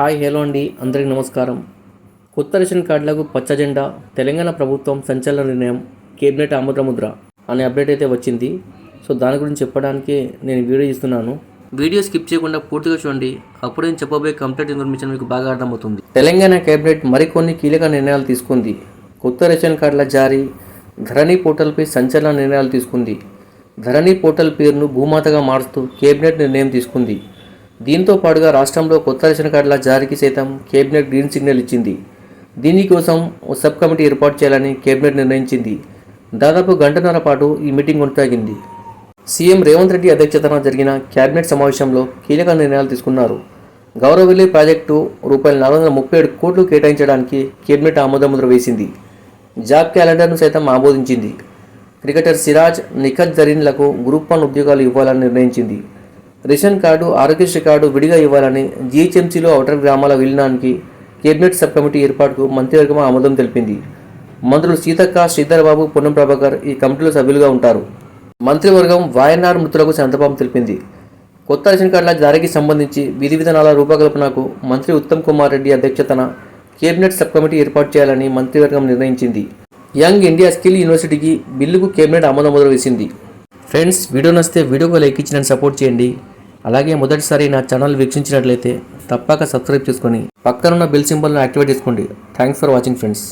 Hi hello అండి. అందరికీ నమస్కారం. కొత్త రేషన్ కార్డులకు పచ్చ జెండా తెలంగాణ ప్రభుత్వం సంచలన నిర్ణయం కేబినెట్ ఆముద్రముద్ర అనే అప్డేట్ అయితే వచ్చింది. సో దాని గురించి చెప్పడానికి నేను వీడియో ఇస్తున్నాను వీడియో స్కిప్ చేయకుండా పూర్తిగా చూడండి. అప్పుడు నేను చెప్పబోయే కంప్లీట్ ఇన్ఫర్మేషన్ మీకు బాగా అర్థమవుతుంది. తెలంగాణ కేబినెట్ మరికొన్ని కీలక నిర్ణయాలు తీసుకుంది. కొత్త రేషన్ కార్డుల జారీ ధరణి పోర్టల్పై సంచలన నిర్ణయాలు తీసుకుంది. ధరణి పోర్టల్ పేరును భూమాతగా మారుస్తూ కేబినెట్ నిర్ణయం తీసుకుంది. దీంతో పాటుగా రాష్ట్రంలో కొత్త రేషన్ కార్డుల జారీకి సైతం కేబినెట్ గ్రీన్ సిగ్నల్ ఇచ్చింది. దీనికోసం ఓ సబ్ కమిటీ ఏర్పాటు చేయాలని కేబినెట్ నిర్ణయించింది. దాదాపు గంటన్నర పాటు ఈ మీటింగ్ కొనసాగింది. సీఎం రేవంత్ రెడ్డి అధ్యక్షతన జరిగిన కేబినెట్ సమావేశంలో కీలక నిర్ణయాలు తీసుకున్నారు. గౌరవల్లి ప్రాజెక్టు రూపాయలు నాలుగు వందల ముప్పై ఏడు కోట్లు కేటాయించడానికి కేబినెట్ ఆమోదముద్ర వేసింది. జాబ్ క్యాలెండర్ను సైతం ఆమోదించింది. క్రికెటర్ సిరాజ్ నిఖత్ జరీన్లకు గ్రూప్ వన్ ఉద్యోగాలు ఇవ్వాలని నిర్ణయించింది. రేషన్ కార్డు ఆరోగ్యశ్రీ కార్డు విడిగా ఇవ్వాలని జీహెచ్ఎంసీలో ఔటర్ గ్రామాల విలీనానికి కేబినెట్ సబ్ కమిటీ ఏర్పాటుకు మంత్రివర్గం ఆమోదం తెలిపింది. మంత్రులు సీతక్క శ్రీధరబాబు పొన్నం ప్రభాకర్ ఈ కమిటీలో సభ్యులుగా ఉంటారు. మంత్రివర్గం వాయనార్ మృతులకు చంద్రబాబు తెలిపింది. కొత్త రేషన్ కార్డుల జారీకి సంబంధించి విధి విధానాల రూపకల్పనకు మంత్రి ఉత్తమ్ కుమార్ రెడ్డి అధ్యక్షతన కేబినెట్ సబ్ కమిటీ ఏర్పాటు చేయాలని మంత్రివర్గం నిర్ణయించింది. యంగ్ ఇండియా స్కిల్ యూనివర్సిటీకి బిల్లుకు కేబినెట్ ఆమోదం ముద్ర వేసింది ఫ్రెండ్స్ వీడియో నచ్చితే వీడియోగా లైక్ ఇచ్చి నన్ను సపోర్ట్ చేయండి. అలాగే మొదటిసారి నా ఛానల్ వీక్షించినట్లయితే తప్పక సబ్స్క్రైబ్ చేసుకొని పక్కనున్న బెల్ సింబల్ను యాక్టివేట్ చేసుకోండి. Thanks for watching friends